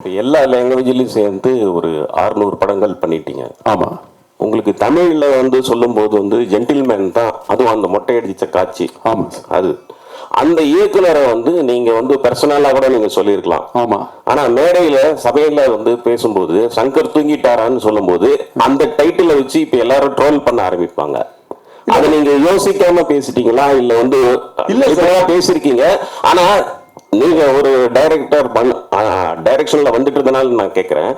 இப்போ எல்லா லாங்குவேஜ்லையும் சேர்ந்து ஒரு 600 படங்கள் பண்ணிட்டீங்க. ஆமா. உங்களுக்கு தமிழ்ல வந்து சொல்லும்போது வந்து ஜென்டில்மேன் தான் அதுவும் அந்த மொட்டை அடிச்ச காட்சி. ஆமா. சார் அது. அந்த இயக்குனரை வந்து நீங்க வந்து பர்சனலா கூட நீங்க சொல்லியிருக்கலாம். ஆமா. ஆனா மேடையில சபையில வந்து பேசும்போது சங்கர் தூங்கிட்டாரான்னு சொல்லும்போது அந்த டைட்டில வச்சு இப்ப எல்லாரும் ட்ரோல் பண்ண ஆரம்பிப்பாங்க. அதை நீங்க யோசிக்காம பேசிட்டீங்களா? இல்ல வந்து இல்ல இல்ல சார். பேசிருக்கீங்க ஆனா நீங்க ஒரு டைரக்டர் டைரக்ஷன்ல வந்துட்டு இருந்தனால நான் கேக்குறேன்.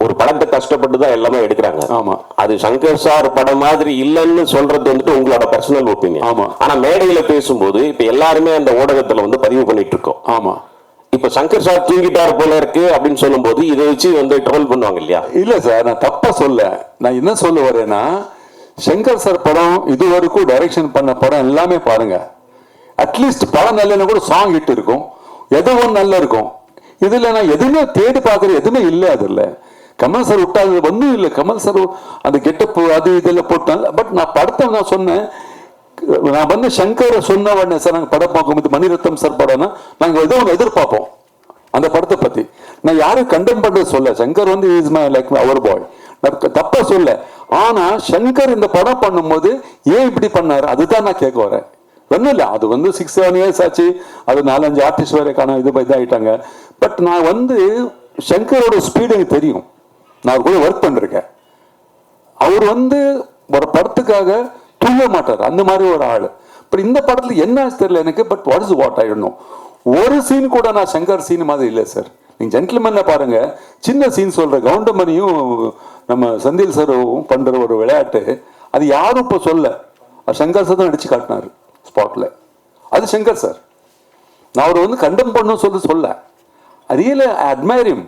ஒரு படத்தை கஷ்டப்பட்டு தான் எல்லாமே எடுக்கிறாங்க. ஆமா. அது சங்கர் சார் படம் மாதிரி இல்லைன்னு சொல்றது வந்துட்டு உங்களோட பர்சனல் ஒப்பீனியன் ஆமா. ஆனா மேடையில பேசும்போது இப்ப எல்லாருமே அந்த ஊடகத்துல வந்து பதிவு பண்ணிட்டு இருக்கோம் ஆமா. இப்ப சங்கர் சார் தூங்கிட்டார் போல இருக்கு அப்படின்னு சொல்லும்போது இதை வச்சு வந்து ட்ரோல் பண்ணுவாங்க இல்லையா? இல்ல சார் நான் தப்பா சொல்ல. நான் என்ன சொல்ல வரேன்னா சங்கர் சார் படம் இது வரைக்கும் டைரக்ஷன் பண்ண படம் எல்லாமே பாருங்க. அட்லீஸ்ட் பல நல்ல கூட சாங் ஹிட் இருக்கும். ஏதோ ஒன்று நல்லா இருக்கும்? இதில் நான் எதுவுமே தேடி பார்க்குற எதுவுமே இல்லை அதில். கமல் சார் விட்டாது ஒன்றும் இல்லை. கமல் சார் அந்த கெட்டப் அது இதெல்லாம் போட்டாங்க பட் நான் படத்தை நான் சொன்னேன். நான் வந்து சங்கரை சொன்ன உடனே சார் நாங்கள் படம் பார்க்கும்போது மணிரத்னம் சார் படம்னா நாங்கள் ஏதோ ஒன்று எதிர்பார்ப்போம். அந்த படத்தை பற்றி நான் யாரும் கண்டெம் பண்ணுறது சொல்ல. சங்கர் வந்து is my like our boy நான் தப்பாக சொல்ல. ஆனால் சங்கர் இந்த படம் பண்ணும்போது ஏன் இப்படி பண்ணாரு? அதுதான் நான் கேட்க வரேன். ஒன்றும் இல்லை அது வந்து சிக்ஸ் செவன் இயர்ஸ் ஆச்சு. அது நாலஞ்சு ஆர்டிஸ்ட் வேற இது இதாகிட்டாங்க பட் நான் வந்து சங்கரோட ஸ்பீடு எனக்கு தெரியும். நான் கூட ஒர்க் பண்ணிருக்கேன். அவர் வந்து ஒரு படத்துக்காக தூங்க மாட்டார். அந்த மாதிரி ஒரு ஆள். பட் இந்த படத்தில் என்ன ஆச்சு தெரியல எனக்கு. பட் வாட் இஸ் வாட் ஆயிடணும் ஒரு சீன் கூட நான் சங்கர் சீன் மாதிரி இல்லை சார் நீங்கள் ஜென்டில்மேனில் பாருங்கள் சின்ன சீன் சொல்கிற கவுண்டமணியும் நம்ம செந்தில் சரும் பண்ணுற ஒரு விளையாட்டு. அது யாரும் இப்போ சொல்ல. சங்கர் சார் தான் அடிச்சு காட்டினார். ஸ்பாட்டில் அது சங்கர் சார் நான் அவர் வந்து கண்டம் பண்ணும் சொல்லி சொல்ல. Real admire him.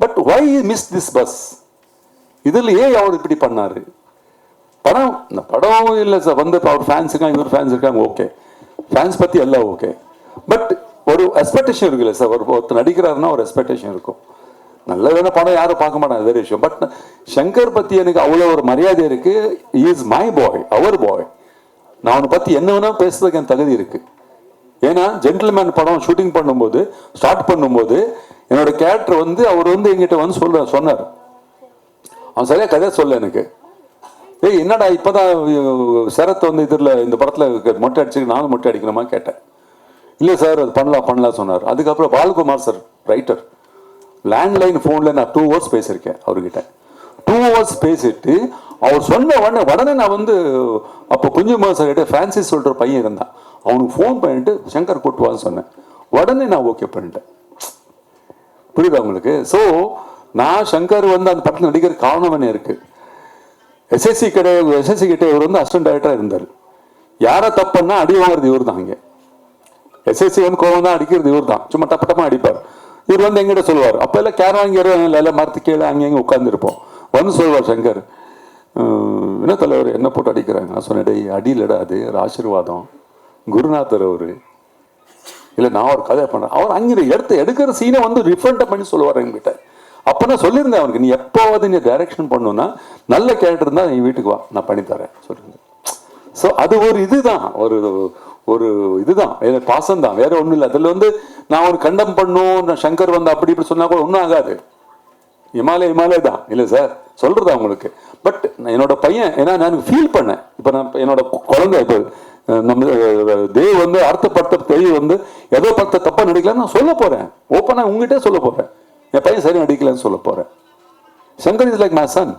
But why miss this bus இதில் ஏன் அவர் இப்படி பண்ணாரு? படம் இந்த படம் இல்லை சார் வந்து இப்போ அவர் ஃபேன்ஸ் இருக்காங்க இவர் ஃபேன்ஸ் இருக்காங்க ஓகே ஃபேன்ஸ் பற்றி எல்லாம் ஓகே பட் ஒரு எக்ஸ்பெக்டேஷன் இருக்குல்ல சார் ஒரு ஒருத்தர் நடிக்கிறாருன்னா ஒரு எக்ஸ்பெக்டேஷன் இருக்கும். நல்ல வேணால் படம் யாரும் பார்க்க மாட்டாங்க வேறு விஷயம். பட் சங்கர் பற்றி எனக்கு அவ்வளோ ஒரு மரியாதை இருக்குது is my boy our boy நான் அவனை பற்றி என்ன வேணா பேசுறதுக்கு என் தகுதி இருக்கு. ஏன்னா ஜென்டில்மேன் படம் ஷூட்டிங் பண்ணும்போது ஸ்டார்ட் பண்ணும்போது என்னோட கேரக்டர் வந்து அவர் வந்து எங்கிட்ட வந்து சொல்ற சொன்னார். அவன் சரியா கதை சொல்ல எனக்கு. ஏய் என்னடா இப்போதான் அஹ், சரத் வந்து இதில் இந்த படத்தில் மொட்டை அடிச்சு நானும் மொட்டை அடிக்கணுமா கேட்டேன். இல்லை சார் அது பண்ணலாம் பண்ணலாம் சொன்னார். அதுக்கப்புறம் பால்குமார் சார் ரைட்டர் லேண்ட்லைன் ஃபோனில் நான் டூ ஹவர்ஸ் பேசியிருக்கேன் அவர்கிட்ட. டூ ஹவர்ஸ் பேசிட்டு அவர் சொன்ன உடனே உடனே நான் வந்து அப்போ குஞ்சுமார் சார் கிட்ட ஃப்ரான்சிஸ் சொல்கிற பையன் இருந்தான். அவனுக்கு ஃபோன் பண்ணிட்டு சங்கர் கூட்டுவான்னு சொன்னேன். உடனே நான் ஓகே பண்ணிட்டேன். புரியுதா உங்களுக்கு? ஸோ நான் சங்கர் வந்து அந்த படத்தில் நடிக்கிற காரணம் இருக்கு. எஸ்எஸ்சி கிட்ட எஸ்எஸ்சி கிட்ட இவர் வந்து அசிஸ்டன்ட் டைரக்டராக இருந்தார். யாரை தப்புன்னா அடி வாங்குறது இவர் தான் அங்கே எஸ்எஸ்சி வந்து கோவம் தான் அடிக்கிறது இவர் தான் சும்மா டப்பு டப்பா அடிப்பார். இவர் வந்து எங்கிட்ட சொல்லுவார் அப்போ எல்லாம் கேரளாங்கிற எல்லாம் மரத்து கீழே அங்கே அங்கே உட்காந்துருப்போம் வந்து சொல்லுவார் சங்கர் என்ன தலைவர் என்ன போட்டு அடிக்கிறாங்க? நான் சொன்னேன் "டேய், அடியிலடா அது ஒரு ஆசீர்வாதம். குருநாதர் அவர் இல்லை நான் ஒரு கதை பண்ணேன் அவர் அங்கே எடுத்து எடுக்கிற சீனை வந்து ரிஃபண்ட் பண்ணி சொல்லுவார் என்கிட்ட. அப்போ நான் சொல்லியிருந்தேன் அவனுக்கு நீ எப்போவாது நீ டைரக்ஷன் பண்ணுன்னா நல்ல கேரக்டர் இருந்தால் நீ வீட்டுக்கு வா நான் பண்ணித்தரேன் சொல்லியிருந்தேன். ஸோ அது ஒரு இதுதான் ஒரு ஒரு இதுதான். பாசம் தான் வேற ஒன்றும் இல்லை. அதில் வந்து நான் ஒரு கண்டம் பண்ணும் நான் சங்கர் வந்து அப்படி இப்படி சொன்னா கூட ஒன்றும் ஆகாது. இமாலய இமாலய தான். இல்லை சார் சொல்றதா உங்களுக்கு? பட் என்னோட பையன் ஏன்னா நான் ஃபீல் பண்ணேன். இப்போ நான் என்னோட குழந்தை இப்போ நம்ம தேவ் வந்து அடுத்த படுத்த தெரிய வந்து ஏதோ படத்தை தப்பாக நடிக்கலன்னு நான் சொல்ல போகிறேன் ஓப்பனாக உங்ககிட்டே சொல்ல போகிறேன் என் பையன் சரி நடிக்கலன்னு சொல்ல போகிறேன் Shankar is like my son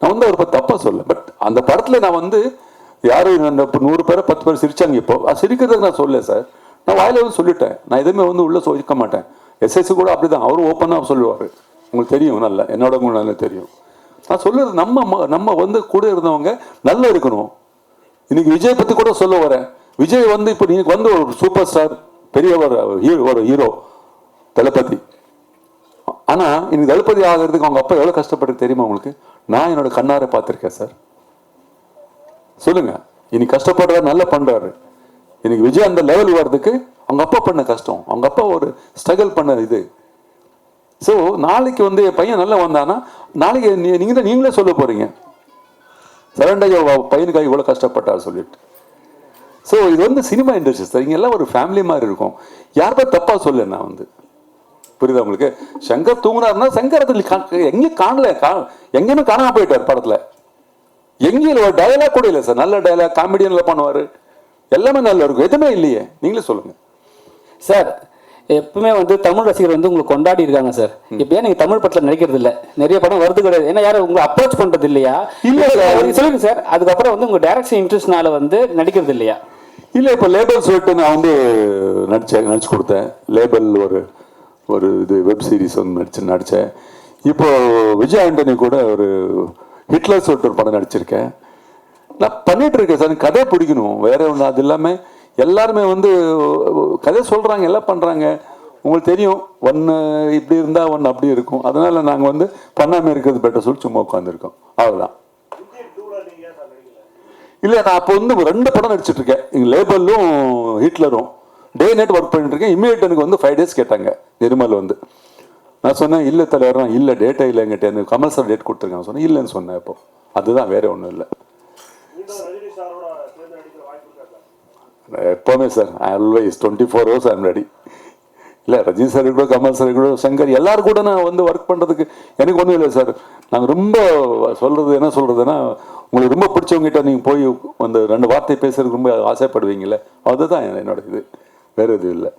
நான் வந்து ஒரு தப்பாக சொல்ல பட் அந்த படத்தில் நான் வந்து யாரும் அந்த நூறு பேரை பத்து பேர் சிரிச்சாங்க இப்போ? சிரிக்கிறதுக்கு நான் சொல்லல சார். நான் வாயில வந்து சொல்லிட்டேன். நான் எதுவுமே வந்து உள்ளே சொல்லிக்க மாட்டேன். எஸ்எஸ்சி கூட அப்படிதான். அவரும் ஓப்பனாக சொல்லுவார். உங்களுக்கு தெரியும் நல்லா என்னோட உங்களுக்கு நல்லா தெரியும். நான் சொல்லுறது நம்ம ம- நம்ம வந்து கூட இருந்தவங்க நல்லா இருக்கணும். இன்னைக்கு விஜய் பத்தி கூட சொல்ல வரேன். விஜய் வந்து இப்போ நீங்க வந்து ஒரு சூப்பர் ஸ்டார் பெரிய ஒரு ஹீரோ ஒரு ஹீரோ தளபதி. ஆனால் இன்னைக்கு தளபதி ஆகிறதுக்கு அவங்க அப்பா எவ்வளோ கஷ்டப்பட்டு தெரியுமா உங்களுக்கு? நான் என்னோட கண்ணாரை பார்த்துருக்கேன் சார். சொல்லுங்க. இன்னைக்கு கஷ்டப்படுறாரு நல்லா பண்ணுறாரு இன்னைக்கு விஜய் அந்த லெவல் வர்றதுக்கு அவங்க அப்பா பண்ண கஷ்டம். அவங்க அப்பா ஒரு ஸ்ட்ரகிள் பண்ண இது. ஸோ நாளைக்கு வந்து என் பையன் நல்லா வந்தானா நாளைக்கு நீ- தான் நீங்களே சொல்ல போகிறீங்க சரண்டையா பையனுக்காக இவ்வளோ கஷ்டப்பட்டார் சொல்லிட்டு. ஸோ இது வந்து சினிமா இண்டஸ்ட்ரி சார் இங்கே எல்லாம் ஒரு ஃபேமிலி மாதிரி இருக்கும். யாருப்பா தப்பாக சொல்ல நான் வந்து. புரியுதா உங்களுக்கு? சங்கர் தூங்குனாருன்னா சங்கர் அதில் எங்கேயும் காணல கா எங்கேயுமே காணாமல் போயிட்டார் படத்தில். எங்கேயும் ஒரு டயலாக் கூட இல்லை சார் நல்ல டயலாக் காமெடியனில் பண்ணுவார். எல்லாமே நல்லா இருக்கும். எதுவுமே இல்லையே. நீங்களே சொல்லுங்கள் சார் எப்பவுமே வந்து தமிழ் ரசிகர் வந்து உங்களை கொண்டாடி இருக்காங்க சார். இப்போ ஏன் நீங்க தமிழ் படத்துல நடிக்கிறது இல்ல? நிறைய படம் வருது கிடையாது. ஏன்னா யாரும் உங்களை அப்ரோச் பண்றது இல்லையா? இல்ல சொல்லுங்க சார். அதுக்கப்புறம் வந்து உங்க டைரக்ஷன் இன்ட்ரெஸ்ட்னால வந்து நடிக்கிறது இல்லையா? இல்ல இப்போ லேபல் சொல்லிட்டு நான் வந்து நடிச்சேன் நடிச்சு கொடுத்தேன். லேபல் ஒரு ஒரு இது வெப் சீரிஸ் வந்து நடிச்சு நடிச்சேன். இப்போ விஜய் ஆண்டனி கூட ஒரு ஹிட்லர் சொல்லிட்டு ஒரு படம் நடிச்சிருக்கேன். நான் பண்ணிட்டு இருக்கேன் சார். கதை பிடிக்கணும். வேற ஒன்று அது இல்லாமல் எல்லாருமே வந்து கதை சொல்கிறாங்க எல்லாம் பண்ணுறாங்க உங்களுக்கு தெரியும் ஒன்று இப்படி இருந்தால் ஒன்று அப்படி இருக்கும். அதனால் நாங்கள் வந்து பண்ணாமல் இருக்கிறது பெட்டர் சொல்லி சும்மா உட்காந்துருக்கோம் அவ்வளோதான் இல்லை நான் அப்போ வந்து ரெண்டு படம் நடிச்சிட்ருக்கேன் எங்கள் எங்க லேபலும் ஹிட்லரும். டே நைட் ஒர்க் பண்ணிட்டு இருக்கேன். இமீடியட் எனக்கு வந்து ஃபைவ் டேஸ் கேட்டாங்க நிர்மல் வந்து. நான் சொன்னேன் இல்லை தலைவர் இல்லை டேட்டா இல்லை எங்கிட்ட எனக்கு கமல் சார் டேட் கொடுத்துருக்காங்க. சொன்னேன் இல்லைன்னு சொன்னேன் இப்போ அதுதான் வேற ஒன்றும் இல்லை. எப்பவுமே sir always twenty four hours I'm ready இல்லை ரஜினி சார் கூட கமல் சார் கூட சங்கர் எல்லாரும் கூட நான் வந்து ஒர்க் பண்ணுறதுக்கு எனக்கு ஒன்றும் இல்லை சார் நாங்கள் ரொம்ப சொல்கிறது என்ன சொல்கிறதுன்னா உங்களுக்கு ரொம்ப பிடிச்சவங்ககிட்ட நீங்கள் போய் அந்த ரெண்டு வார்த்தை பேசுறதுக்கு ரொம்ப ஆசைப்படுவீங்கள்ல அதுதான் என்னோட இது. வேறு எதுவும் இல்லை.